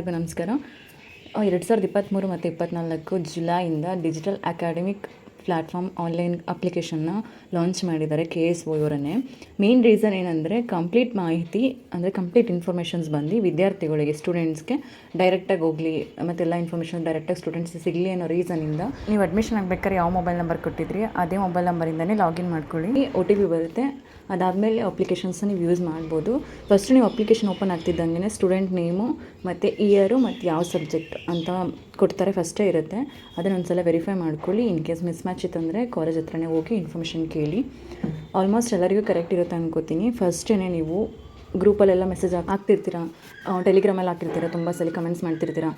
ಎಲ್ಲರಿಗೂ ನಮಸ್ಕಾರ. ಎರಡು ಸಾವಿರದ ಇಪ್ಪತ್ತ್ಮೂರು ಮತ್ತು ಇಪ್ಪತ್ತ್ನಾಲ್ಕು ಜುಲೈಯಿಂದ ಡಿಜಿಟಲ್ ಅಕಾಡೆಮಿಕ್ ಪ್ಲ್ಯಾಟ್ಫಾರ್ಮ್ ಆನ್ಲೈನ್ ಅಪ್ಲಿಕೇಶನ್ನ ಲಾಂಚ್ ಮಾಡಿದ್ದಾರೆ ಕೆ ಎಸ್ ಒ ಇವರನ್ನೇ. ಮೇನ್ ರೀಸನ್ ಏನಂದರೆ ಕಂಪ್ಲೀಟ್ ಮಾಹಿತಿ ಅಂದರೆ ಕಂಪ್ಲೀಟ್ ಇನ್ಫಾರ್ಮೇಷನ್ಸ್ ಬಂದು ವಿದ್ಯಾರ್ಥಿಗಳಿಗೆ ಸ್ಟೂಡೆಂಟ್ಸ್ಗೆ ಡೈರೆಕ್ಟಾಗಿ ಹೋಗಲಿ ಮತ್ತೆಲ್ಲ ಇನ್ಫಾರ್ಮೇಷನ್ ಡೈರೆಕ್ಟಾಗಿ ಸ್ಟೂಡೆಂಟ್ಸ್ ಸಿಗಲಿ ಅನ್ನೋ ರೀಸನಿಂದ ನೀವು ಅಡ್ಮಿಷನ್ ಆಗಬೇಕಾದ್ರೆ ಯಾವ ಮೊಬೈಲ್ ನಂಬರ್ ಕೊಟ್ಟಿದ್ರಿ? ಅದೇ ಮೊಬೈಲ್ ನಂಬರಿಂದನೇ ಲಾಗಿನ್ ಮಾಡ್ಕೊಳ್ಳಿ. ಒ ಟಿ ಪಿ ಬರುತ್ತೆ. ಅದಾದಮೇಲೆ ಅಪ್ಲಿಕೇಶನ್ಸ್ನ ನೀವು ಯೂಸ್ ಮಾಡ್ಬೋದು. ಫಸ್ಟ್ ನೀವು ಅಪ್ಲಿಕೇಶನ್ ಓಪನ್ ಆಗ್ತಿದ್ದಂಗೆ ಸ್ಟೂಡೆಂಟ್ ನೇಮು ಮತ್ತು ಇಯರು ಮತ್ತು ಯಾವ ಸಬ್ಜೆಕ್ಟ್ ಅಂತ ಕೊಡ್ತಾರೆ ಫಸ್ಟೇ ಇರುತ್ತೆ. ಅದನ್ನ ಒಂದ್ಸಲ ವೆರಿಫೈ ಮಾಡ್ಕೊಳ್ಳಿ. ಇನ್ ಕೇಸ್ ಮಿಸ್ ಮ್ಯಾಚ್ ಇತ್ತಂದರೆ ಕಾಲೇಜ್ ಹತ್ರನೇ ಹೋಗಿ ಇನ್ಫಾರ್ಮೇಷನ್ ಕೇಳಿ. ಆಲ್ಮೋಸ್ಟ್ ಎಲ್ಲರಿಗೂ ಕರೆಕ್ಟ್ ಇರುತ್ತೆ ಅನ್ಕೋತೀನಿ. ಫಸ್ಟೇ ನೀವು ಗ್ರೂಪಲ್ಲೆಲ್ಲ ಮೆಸೇಜ್ ಹಾಕ್ತಿರ್ತೀರಾ? ಟೆಲಿಗ್ರಾಮಲ್ಲಿ ಹಾಕಿರ್ತೀರ ತುಂಬ ಸಲ ಕಮೆಂಟ್ಸ್ ಮಾಡ್ತಿರ್ತೀರಾ?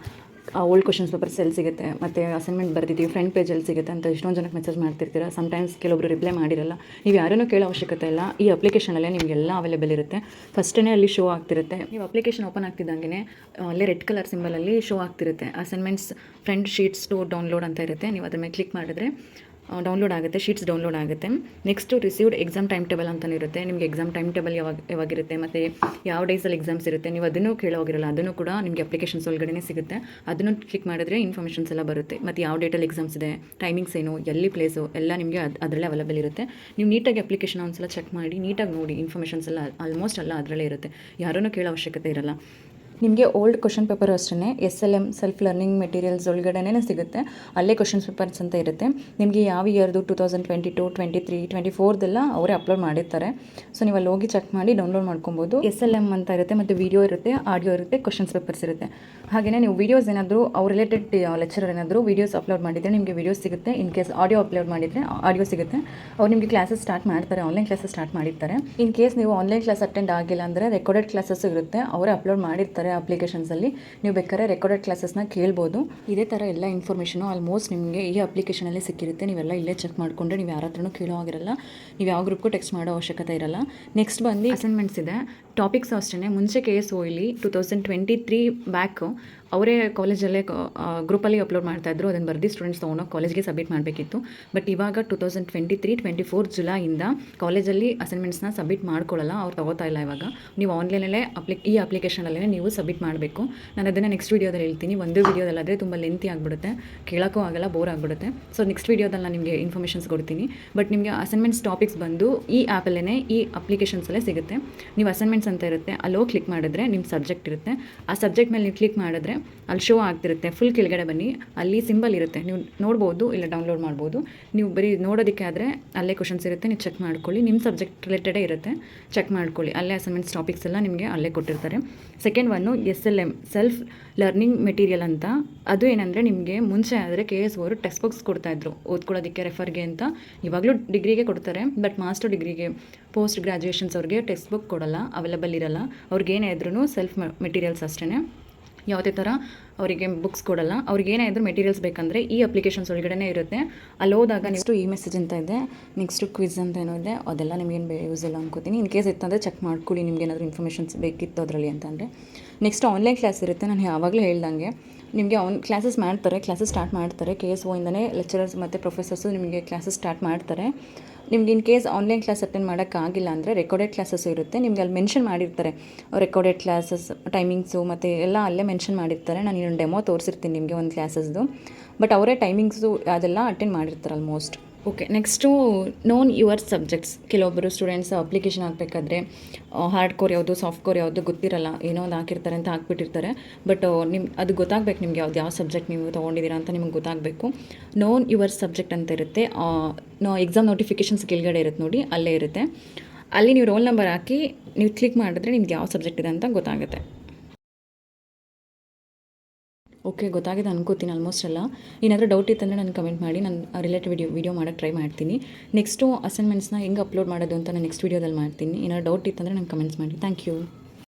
ಓಲ್ಡ್ ಕ್ವಶನ್ಸ್ ಪೇಪರ್ಸ್ ಎಲ್ಲಿ ಸಿಗುತ್ತೆ. ಮತ್ತು ಅಸೈನ್ಮೆಂಟ್ ಬರ್ತಿದ್ದೀವಿ ಫ್ರಂಟ್ ಪೇಜಲ್ಲಿ ಸಿಗುತ್ತೆ ಅಂತ ಎಷ್ಟೊಂದು ಜನಕ್ಕೆ ಮೆಸೇಜ್ ಮಾಡ್ತಿರ್ತೀರ. ಸಮ್ಟೈಮ್ಸ್ ಕೆಲವೊಬ್ರು ರಿಪ್ಲೈ ಮಾಡಿರಲ್ಲ. ನೀವು ಯಾರನ್ನೂ ಕೇಳೋ ಅವಶ್ಯಕತೆ ಇಲ್ಲ. ಈ ಅಪ್ಲಿಕೇಶನಲ್ಲೇ ನಿಮಗೆಲ್ಲ ಅವೈಲೇಬಲ್ ಇರುತ್ತೆ. ಫಸ್ಟೇ ಅಲ್ಲಿ ಶೋ ಆಗ್ತಿರುತ್ತೆ. ನೀವು ಅಪ್ಲಿಕೇಶನ್ ಓಪನ್ ಆಗ್ತಿದ್ದಂಗೆ ಅಲ್ಲೇ ರೆಡ್ ಕಲರ್ ಸಿಂಬಲಲ್ಲಿ ಶೋ ಆಗ್ತಿರುತ್ತೆ. Assignments front sheets to download ಅಂತ ಇರುತ್ತೆ. ನೀವು ಅದ್ರ ಮೇಲೆ ಕ್ಲಿಕ್ ಮಾಡಿದ್ರೆ ಡೌನ್ಲೋಡ್ ಆಗುತ್ತೆ ಶೀಟ್ಸ್ ಡೌನ್ಲೋಡ್ ಆಗುತ್ತೆ. Next received exam time table ಅಂತಲೇ ಇರುತ್ತೆ. ನಿಮಗೆ ಎಕ್ಸಾಮ್ ಟೈಮ್ ಟೇಬಲ್ ಯಾವಾಗ, ಯಾವಾಗಿರುತ್ತೆ ಮತ್ತು ಯಾವ ಡೇಸಲ್ಲಿ ಎಕ್ಸಾಮ್ಸ್ ಇರುತ್ತೆ, ನೀವು ಅದನ್ನು ಕೇಳೋಗಿರಲ್ಲ ಅದನ್ನು ಕೂಡ ನಿಮಗೆ ಅಪ್ಲಿಕೇಶನ್ಸ್ ಒಳಗಡೆ ಸಿಗುತ್ತೆ. ಅದನ್ನು ಕ್ಲಿಕ್ ಮಾಡಿದ್ರೆ ಇನ್ಫಾರ್ಮೇಷನ್ಸ್ ಎಲ್ಲ ಬರುತ್ತೆ. ಮತ್ತು ಯಾವ ಡೇಟಲ್ಲಿ ಎಕ್ಸಾಮ್ಸ್ ಇದೆ ಟೈಮಿಂಗ್ಸ್ ಏನು, ಎಲ್ಲಿ ಪ್ಲೇಸು ಎಲ್ಲ ನಿಮಗೆ ಅದು, ಅದರಲ್ಲೇ ಅವೈಲೇಬಲ್ ಇರುತ್ತೆ. ನೀವು ನೀಟಾಗಿ ಅಪ್ಲಿಕೇಶನ್ ಒಂದ್ಸಲ ಚೆಕ್ ಮಾಡಿ ನೀಟಾಗಿ ನೋಡಿ ಇನ್ಫಾರ್ಮೇಷನ್ಸ್ ಎಲ್ಲ ಆಲ್ಮೋಸ್ಟ್ ಎಲ್ಲ ಅದರಲ್ಲೇ ಇರುತ್ತೆ. ಯಾರನ್ನೂ ಕೇಳೋ ಅವಶ್ಯಕತೆ ಇರಲ್ಲ. ನಿಮಗೆ ಓಲ್ಡ್ ಕ್ವಶನ್ ಪೇಪರ್ ಅಷ್ಟೇ S L M self learning materials ಒಳಗಡೆನೇ ಸಿಗುತ್ತೆ. ಅಲ್ಲೇ ಕ್ವಶನ್ಸ್ ಪೇಪರ್ಸ್ ಅಂತ ಇರುತ್ತೆ. ನಿಮಗೆ ಯಾವ ಇಯರ್ದು two thousand twenty two twenty three twenty ಫೋರ್ದೆಲ್ಲ ಅವರೇ ಅಪ್ಲೋಡ್ ಮಾಡಿರ್ತಾರೆ. ಸೊ ನೀವು ಅಲ್ಲಿ ಹೋಗಿ ಚೆಕ್ ಮಾಡಿ ಡೌನ್ಲೋಡ್ ಮಾಡ್ಕೊಬೋದು. ಎಸ್ ಎಲ್ ಎಂ ಅಂತ ಇರುತ್ತೆ ಮತ್ತು ವಿಡಿಯೋ ಇರುತ್ತೆ ಆಡಿಯೋ ಇರುತ್ತೆ ಕ್ವಶನ್ಸ್ ಪೇಪರ್ಸ್ ಇರುತ್ತೆ. ಹಾಗೆಯೇ ನೀವು ವೀಡಿಯೋಸ್ ಏನಾದರೂ ಅವ್ರ ರಿಲೇಟೆಡ್ ಲೆಕ್ಚರರ್ ಏನಾದರೂ ವೀಡಿಯೋಸ್ ಅಪ್ಲೋಡ್ ಮಾಡಿದರೆ ನಿಮಗೆ ವೀಡಿಯೋಸ್ ಸಿಗುತ್ತೆ. ಇನ್ ಕೇಸ್ ಆಡಿಯೋ ಅಪ್ಲೋಡ್ ಮಾಡಿದರೆ ಆಡಿಯೋ ಸಿಗುತ್ತೆ. ಅವ್ರು ನಿಮಗೆ ಕ್ಲಾಸಸ್ ಸ್ಟಾರ್ಟ್ ಮಾಡ್ತಾರೆ ಆನ್ಲೈನ್ ಕ್ಲಾಸಸ್ ಸ್ಟಾರ್ಟ್ ಮಾಡಿರ್ತಾರೆ. ಇನ್ ಕೇಸ್ ನೀವು ಆನ್ಲೈನ್ ಕ್ಲಾಸ್ ಅಟೆಂಡ್ ಆಗಿಲ್ಲ ಅಂದರೆ ರೆಕಾರ್ಡೆಡ್ ಕ್ಲಾಸಸ್ ಇರುತ್ತೆ. ಅವರೇ ಅಪ್ಲೋಡ್ ಮಾಡಿರ್ತಾರೆ ಅಪ್ಲಿಕೇಶನ್ಸಲ್ಲಿ ನೀವು ಬೇಕಾದ್ರೆ ರೆಕಾರ್ಡೆಡ್ ಕ್ಲಾಸಸ್ನ ಕೇಳ್ಬೋದು. ಇದೇ ಥರ ಎಲ್ಲ ಇನ್ಫಾರ್ಮೇಷನು ಆಲ್ಮೋಸ್ಟ್ ನಿಮಗೆ ಈ ಅಪ್ಲಿಕೇಶನಲ್ಲಿ ಸಿಕ್ಕಿರುತ್ತೆ. ನೀವೆಲ್ಲ ಇಲ್ಲೇ ಚೆಕ್ ಮಾಡಿಕೊಂಡು ನೀವು ಯಾರ ಹತ್ರನೂ ಕೇಳೋ ಆಗಿರಲ್ಲ ನೀವು ಯಾವ ಗ್ರೂಪ್ಗೂ ಟೆಕ್ಸ್ಟ್ ಮಾಡೋ ಅವಶ್ಯಕತೆ ಇರಲ್ಲ. ನೆಕ್ಸ್ಟ್ ಬಂದು ಅಸೈನ್ಮೆಂಟ್ಸ್ ಇದೆ. ಟಾಪಿಕ್ಸ್ ಅಷ್ಟೇ ಮುಂಚೆ K S ಓಯ್ಲಿ two thousand twenty three back ಅವರೇ ಕಾಲೇಜಲ್ಲೇ ಗ್ರೂಪಲ್ಲಿ ಅಪ್ಲೋಡ್ ಮಾಡ್ತಾಯಿದ್ರು ಅದನ್ನು ಬರ್ದು ಸ್ಟೂಡೆಂಟ್ಸ್ ತೊಗೊಂಡೋಗಿ ಕಾಲೇಜ್ಗೆ ಸಬ್ಮಿಟ್ ಮಾಡಬೇಕಿತ್ತು. ಬಟ್ ಇವಾಗ two thousand twenty three twenty four ಜುಲೈಯಿಂದ ಕಾಲೇಜಲ್ಲಿ ಅಸೈನ್ಮೆಂಟ್ಸ್ನ ಸಬ್ಮಿಟ್ ಮಾಡ್ಕೊಳ್ಳಲ್ಲ ಅವ್ರು ತಗೋತಾ ಇಲ್ಲ ಇವಾಗ. ನೀವು ಆನ್ಲೈನಲ್ಲೇ ಅಪ್ಲಿ ಈ ಅಪ್ಲಿಕೇಶನಲ್ಲೇ ನೀವು ಸಬ್ಮಿಟ್ ಮಾಡಬೇಕು. ನಾನು ಅದನ್ನು ನೆಕ್ಸ್ಟ್ ವೀಡಿಯೋದಲ್ಲಿ ಹೇಳ್ತೀನಿ. ಒಂದು ವೀಡಿಯೋದಲ್ಲಾದರೆ ತುಂಬ ಲೆಂತಿ ಆಗಿಬಿಡುತ್ತೆ. ಕೇಳೋಕ್ಕೂ ಆಗಲ್ಲ ಬೋರ್ ಆಗಿಬಿಡುತ್ತೆ. ಸೊ ನೆಕ್ಸ್ಟ್ ವೀಡಿಯೋದಲ್ಲಿ ನಾನು ನಿಮಗೆ ಇನ್ಫಾರ್ಮೇಷನ್ಸ್ ಕೊಡ್ತೀನಿ. ಬಟ್ ನಿಮಗೆ ಅಸೈನ್ಮೆಂಟ್ಸ್ ಟಾಪಿಕ್ಸ್ ಬಂದು ಈ ಆ್ಯಪಲ್ಲೇ ಈ ಅಪ್ಲಿಕೇಶನ್ಸಲ್ಲೇ ಸಿಗುತ್ತೆ. ನೀವು ಅಸೈನ್ಮೆಂಟ್ಸ್ ಅಂತ ಇರುತ್ತೆ, ಅಲ್ಲೋ ಕ್ಲಿಕ್ ಮಾಡಿದ್ರೆ ನಿಮ್ಮ ಸಬ್ಜೆಕ್ಟ್ ಇರುತ್ತೆ. ಆ ಸಬ್ಜೆಕ್ಟ್ ಮೇಲೆ ನೀವು ಕ್ಲಿಕ್ ಮಾಡಿದ್ರೆ ಅಲ್ಲಿ ಶೋ ಆಗ್ತಿರುತ್ತೆ. ಫುಲ್ ಕೆಳಗಡೆ ಬನ್ನಿ. ಅಲ್ಲಿ ಸಿಂಬಲ್ ಇರುತ್ತೆ. ನೀವು ನೋಡ್ಬೋದು ಇಲ್ಲ ಡೌನ್ಲೋಡ್ ಮಾಡ್ಬೋದು. ನೀವು ಬರೀ ನೋಡೋದಕ್ಕೆ ಆದರೆ ಅಲ್ಲೇ ಕ್ವಶನ್ಸ್ ಇರುತ್ತೆ. ನೀವು ಚೆಕ್ ಮಾಡ್ಕೊಳ್ಳಿ. ನಿಮ್ಮ ಸಬ್ಜೆಕ್ಟ್ ರಿಲೇಟೆಡೇ ಇರುತ್ತೆ. ಚೆಕ್ ಮಾಡ್ಕೊಳ್ಳಿ. ಅಲ್ಲೇ ಅಸೈನ್ಮೆಂಟ್ಸ್ ಟಾಪಿಕ್ಸ್ ಎಲ್ಲ ನಿಮಗೆ ಅಲ್ಲೇ ಕೊಟ್ಟಿರ್ತಾರೆ. Second one S L M self learning material ಅಂತ. ಅದು ಏನಂದರೆ ನಿಮಗೆ ಮುಂಚೆ ಆದರೆ ಕೆ ಎಸ್ ಅವರು ಟೆಕ್ಸ್ಟ್ ಬುಕ್ಸ್ ಕೊಡ್ತಾಯಿದ್ರು ಓದ್ಕೊಳ್ಳೋದಕ್ಕೆ ರೆಫರ್ಗೆ ಅಂತ. ಇವಾಗಲೂ ಡಿಗ್ರಿಗೆ ಕೊಡ್ತಾರೆ. ಬಟ್ ಮಾಸ್ಟರ್ ಡಿಗ್ರಿಗೆ ಪೋಸ್ಟ್ ಗ್ರ್ಯಾಜುಯೇಷನ್ಸ್ ಅವ್ರಿಗೆ ಟೆಕ್ಸ್ಟ್ ಬುಕ್ ಕೊಡಲ್ಲ. ಅವೈಲೇಬಲ್ ಇರಲ್ಲ. ಅವ್ರಿಗೇನೇ ಇದ್ರೂ ಸೆಲ್ಫ್ ಮೆಟೀರಿಯಲ್ಸ್ ಅಷ್ಟೇ ಯಾವುದೇ ಥರ ಅವರಿಗೆ ಬುಕ್ಸ್ ಕೊಡಲ್ಲ. ಅವ್ರಿಗೆ ಏನೇ ಇದ್ರೂ ಮೆಟೀರಿಯಲ್ಸ್ ಬೇಕಂದರೆ ಈ ಅಪ್ಲಿಕೇಶನ್ಸ್ ಒಳಗಡೆ ಇರುತ್ತೆ. ಅಲ್ಲಿ ಹೋದಾಗ ನೆಕ್ಸ್ಟು ಈ ಮೆಸೇಜ್ ಅಂತ ಇದೆ. ನೆಕ್ಸ್ಟು ಕ್ವಿಝ್ ಅಂತ ಏನೋ ಇದೆ. ಅದೆಲ್ಲ ನಿಮಗೇನು ಯೂಸ್ ಇಲ್ಲ ಅನ್ಕೋತೀನಿ. ಇನ್ ಕೇಸ್ ಇತ್ತಂದರೆ ಚೆಕ್ ಮಾಡ್ಕೊಳ್ಳಿ. ನಿಮ್ಗೆ ಏನಾದರೂ ಇನ್ಫಾರ್ಮೇಷನ್ಸ್ ಬೇಕಿತ್ತು ಅದರಲ್ಲಿ ಅಂತಂದರೆ ನೆಕ್ಸ್ಟ್ ಆನ್ಲೈನ್ ಕ್ಲಾಸ್ ಇರುತ್ತೆ. ನಾನು ಯಾವಾಗಲೂ ಹೇಳ್ದಂಗೆ. ನಿಮಗೆ ಆನ್ ಕ್ಲಾಸಸ್ ಮಾಡ್ತಾರೆ. ಕ್ಲಾಸಸ್ ಸ್ಟಾರ್ಟ್ ಮಾಡ್ತಾರೆ. ಕೆ ಎಸ್ ಒಯಿಂದನೇ ಲೆಕ್ಚರರ್ಸ್ ಮತ್ತು ಪ್ರೊಫೆಸರ್ಸು ನಿಮಗೆ ಕ್ಲಾಸಸ್ ಸ್ಟಾರ್ಟ್ ಮಾಡ್ತಾರೆ. ನಿಮ್ಗೆ in case online class attend ಮಾಡೋಕ್ಕಾಗಿಲ್ಲ ಅಂದರೆ ರೆಕಾರ್ಡೆಡ್ ಕ್ಲಾಸಸ್ ಇರುತ್ತೆ. ನಿಮ್ಗೆ ಅಲ್ಲಿ ಮೆನ್ಷನ್ ಮಾಡಿರ್ತಾರೆ. ರೆಕಾರ್ಡೆಡ್ ಕ್ಲಾಸಸ್ ಟೈಮಿಂಗ್ಸು ಮತ್ತು ಎಲ್ಲ ಅಲ್ಲೇ ಮೆನ್ಷನ್ ಮಾಡಿರ್ತಾರೆ. ನಾನು ಇನ್ನೊಂದು ಡೆಮೋ ತೋರಿಸಿರ್ತೀನಿ ನಿಮಗೆ ಒಂದು ಕ್ಲಾಸಸ್ದು ಬಟ್ ಅವರೇ ಟೈಮಿಂಗ್ಸು ಅದೆಲ್ಲ ಅಟೆಂಡ್ ಮಾಡಿರ್ತಾರೆ almost okay next known your subjects ಕೆಲವೊಬ್ಬರು ಸ್ಟೂಡೆಂಟ್ಸ್ ಅಪ್ಲಿಕೇಶನ್ ಹಾಕಬೇಕಾದ್ರೆ ಹಾರ್ಡ್ ಕೋರ್ ಯಾವುದು ಸಾಫ್ಟ್ ಕೋರ್ ಯಾವುದು ಗೊತ್ತಿರಲ್ಲ, ಏನೋ ಒಂದು ಹಾಕಿರ್ತಾರೆ ಅಂತ ಹಾಕ್ಬಿಟ್ಟಿರ್ತಾರೆ. ಬಟ್ ನಿಮ್ಮ ಅದು ಗೊತ್ತಾಗಬೇಕು ನಿಮ್ಗೆ ಯಾವ್ದು, ಯಾವ ಸಬ್ಜೆಕ್ಟ್ ನೀವು ತೊಗೊಂಡಿದ್ದೀರಾ ಅಂತ ನಿಮ್ಗೆ ಗೊತ್ತಾಗಬೇಕು. ನೋನ್ ಯುವರ್ ಸಬ್ಜೆಕ್ಟ್ ಅಂತ ಇರುತ್ತೆ ನೋ ಎಕ್ಸಾಮ್ ನೋಟಿಫಿಕೇಷನ್ಸ್ ಕೆಳಗಡೆ ಇರುತ್ತೆ ನೋಡಿ, ಅಲ್ಲೇ ಇರುತ್ತೆ. ಅಲ್ಲಿ ನೀವು ರೋಲ್ ನಂಬರ್ ಹಾಕಿ, ನೀವು ಕ್ಲಿಕ್ ಮಾಡಿದ್ರೆ ನಿಮ್ಗೆ ಯಾವ ಸಬ್ಜೆಕ್ಟ್ ಇದೆ ಅಂತ ಗೊತ್ತಾಗುತ್ತೆ. ಓಕೆ, ಗೊತ್ತಾಗಿದೆ ಅನ್ಕೋತೀನಿ ಆಲ್ಮೋಸ್ಟ್ ಎಲ್ಲ. ಏನಾದರೂ ಡೌಟ್ ಇತ್ತಂದರೆ ನಾನು ಕಮೆಂಟ್ ಮಾಡಿ, ನಾನು ರಿಲೇಟೆಡ್ ವಿಡಿಯೋ ವಿಡಿಯೋ ಮಾಡೋಕ್ಕೆ ಟ್ರೈ ಮಾಡ್ತೀನಿ. ನೆಕ್ಸ್ಟು ಅಸೈನ್ಮೆಂಟ್ಸ್ನ ಹೆಂಗೆ ಅಪ್ಲೋಡ್ ಮಾಡೋದು ಅಂತ ನಾನು ನೆಕ್ಸ್ಟ್ ವೀಡಿಯೋದಲ್ಲಿ ಮಾಡ್ತೀನಿ. ಏನಾದ್ರು ಡೌಟ್ ಇತ್ತಂದರೆ ನಂಗೆ ಕಮೆಂಟ್ಸ್ ಮಾಡಿ. Thank you